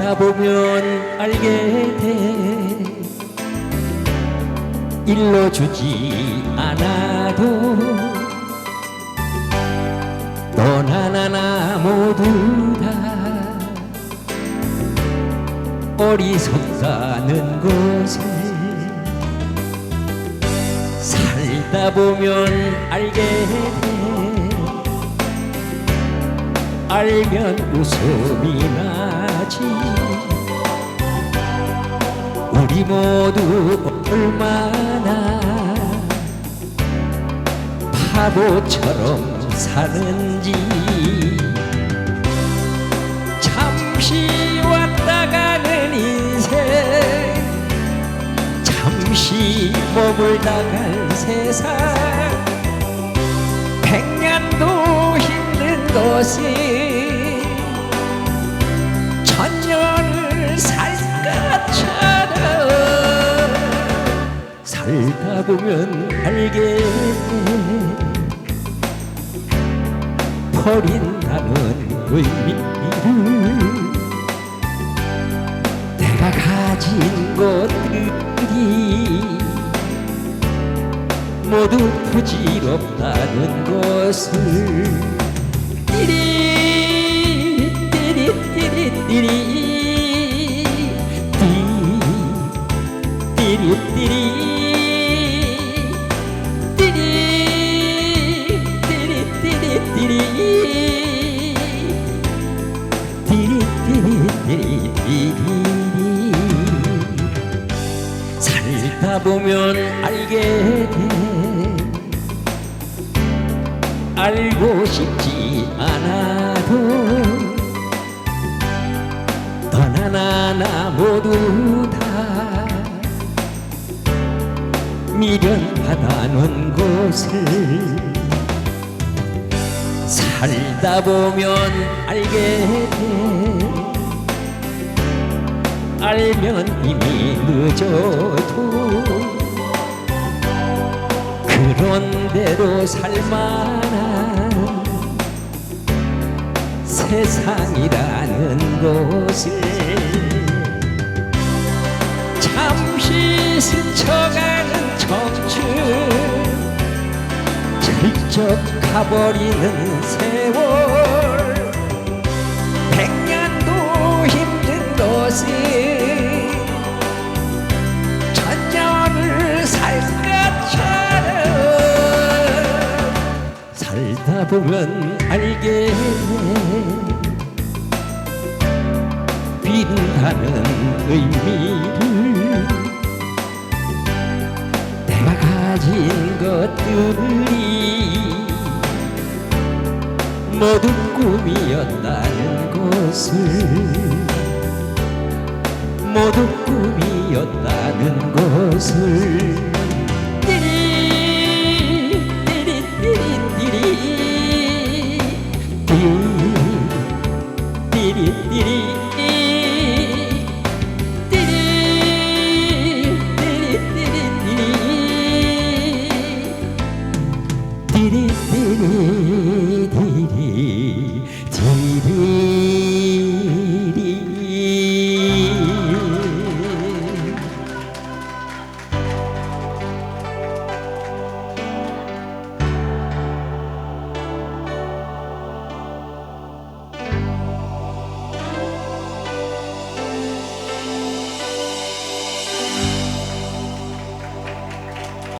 살다 보면 알게 돼. 일러주지 않아도 너나 나나 모두 다 어리석다는 것을 살다 보면 알게 돼. 알면 웃음이 나 지. 우리 모두 얼마나 바보처럼 사는지. 잠시 왔다 가는 인생 잠시 머물다 갈 세상. 백년도 힘든 것이 살다 보면 알게 돼 버린다는 의미를 내가 가진 것들이 모두 부질없다는 것을 띠리 띠리 띠리 띠리 살다 보면 알게 돼. 알고 싶지 않아도 너나 나나 모두 다 미련하다는 것을 살다 보면 알게 돼. 알면 이미 늦어도 그런 대로 살만한 세상이라는 것을 잠시 스쳐가는 청춘 슬쩍 가버리는 세월 살다 보면 알게 돼 빈다는 의미를. 내가 가진 것들이 모두 꿈이었다는 것을 모두 꿈이었다는 것을